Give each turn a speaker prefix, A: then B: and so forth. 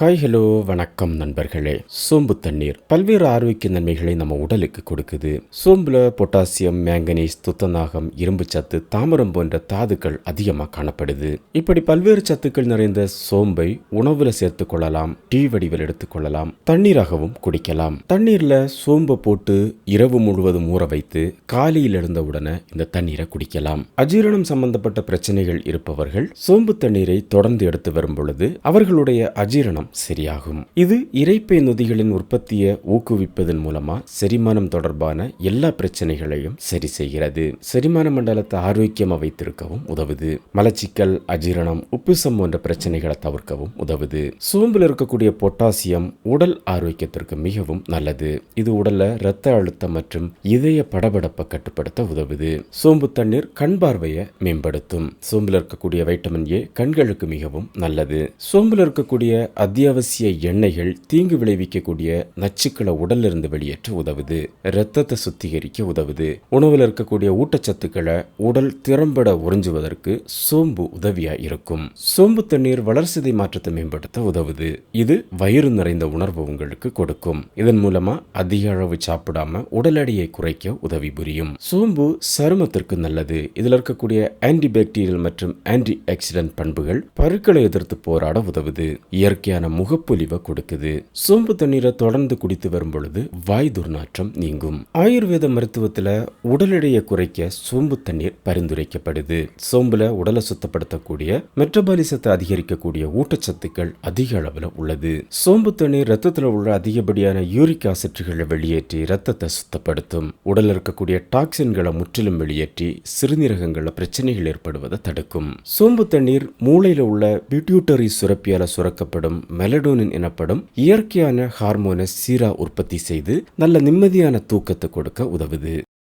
A: Hi hello வணக்கம் நண்பர்களே. சோம்பு தண்ணீர். பல்வேறு ஆரோக்கிய நன்மைகளை நம்ம உடலுக்கு கொடுக்குது. சோம்புல பொட்டாசியம் மேங்கனீஸ் துத்தநாகம் இரும்பு சத்து தாமரம் போன்ற தாதுக்கள் அதிகமாக காணப்படுது. இப்படி பல்வேறு சத்துக்கள் நிறைந்த சோம்பை உணவுல சேர்த்து கொள்ளலாம். டீ வடிவில் எடுத்துக்கொள்ளலாம் தண்ணீராகவும் குடிக்கலாம். தண்ணீர்ல சோம்பை போட்டு இரவு முழுவதும் ஊற வைத்து காலையில் இருந்த உடனே இந்த தண்ணீரை குடிக்கலாம். அஜீரணம் சம்பந்தப்பட்ட பிரச்சனைகள் இருப்பவர்கள் சோம்பு தண்ணீரை தொடர்ந்து எடுத்து வரும் பொழுது அவர்களுடைய அஜீரணம் செரிமானம் சரியாகும். இது இறைப்பை நொதிகளின் உற்பத்தியை ஊக்குவிப்பதன் மூலமா செரிமானம் தொடர்பான எல்லா பிரச்சனைகளையும் சரி செய்கிறது. செரிமான மண்டலத்தை ஆரோக்கியமா வைத்திருக்கவும் உதவுது. மலச்சிக்கல் அஜீரணம் உப்புசம் போன்ற பிரச்சனைகளை தவிர்க்கவும் உதவுது. சோம்பில் இருக்கக்கூடிய பொட்டாசியம் உடல் ஆரோக்கியத்திற்கு மிகவும் நல்லது. இது உடல்ல இரத்த அழுத்தம் மற்றும் இதய படபடப்பை கட்டுப்படுத்த உதவுது. சோம்பு தண்ணீர் கண் பார்வையை மேம்படுத்தும். சோம்பில் இருக்கக்கூடிய வைட்டமின் ஏ கண்களுக்கு மிகவும் நல்லது. சோம்பில் இருக்கக்கூடிய அத்தியாவசிய எண்ணெய்கள் தீங்கு விளைவிக்கக்கூடிய நச்சுக்களை உடலிருந்து வெளியேற்ற உதவுது இரத்தத்தை சுத்திகரிக்க உதவுது. உணவில் இருக்கக்கூடிய ஊட்டச்சத்துக்களை உடல் திறம்பட உறிஞ்சுவதற்கு சோம்பு உதவியா இருக்கும். சோம்பு தண்ணீர் வளர்சிதை மாற்றத்தை மேம்படுத்த உதவுது. இது வயிறு நிறைந்த உணர்வு உங்களுக்கு கொடுக்கும். இதன் மூலமா அதிக அளவு சாப்பிடாம உடல் எடையை குறைக்க உதவி புரியும். சோம்பு சருமத்திற்கு நல்லது. இதுல இருக்கக்கூடிய ஆன்டி பாக்டீரியல் மற்றும் ஆன்டி ஆக்சிடென்ட் பண்புகள் பருக்களை எதிர்த்து போராட உதவுது. இயற்கையான முகப்பொலிவை கொடுக்குது. சோம்பு தண்ணீரை தொடர்ந்து குடித்து வரும் பொழுது வாய் துர்நாற்றம் நீங்கும். ஆயுர்வேத மருத்துவத்துல உடல் எடையை குறைக்க சோம்பு தண்ணீர் பரிந்துரைக்கப்படுது. சோம்புல உடலை சுத்தப்படுத்தக்கூடிய மெட்டபாலிசத்தை அதிகரிக்கக்கூடிய ஊட்டச்சத்துக்கள் அதிக அளவுல உள்ளது. சோம்பு தண்ணீர் ரத்தத்துல உள்ள அதிகப்படியான யூரிக் ஆசிட்டுகளை வெளியேற்றி ரத்தத்தை சுத்தப்படுத்தும். உடல் இருக்கக்கூடிய டாக்ஸின்களை முற்றிலும் வெளியேற்றி சிறுநீரகங்களில் பிரச்சனைகள் ஏற்படுவதை தடுக்கும். சோம்பு தண்ணீர் மூளையில உள்ள பிட்யூட்டரி சுரப்பியால சுரக்கப்படும் மெலடோனின் எனப்படும் இயற்கையான ஹார்மோனை சீரா உற்பத்தி செய்து நல்ல நிம்மதியான தூக்கத்தை கொடுக்க உதவுது.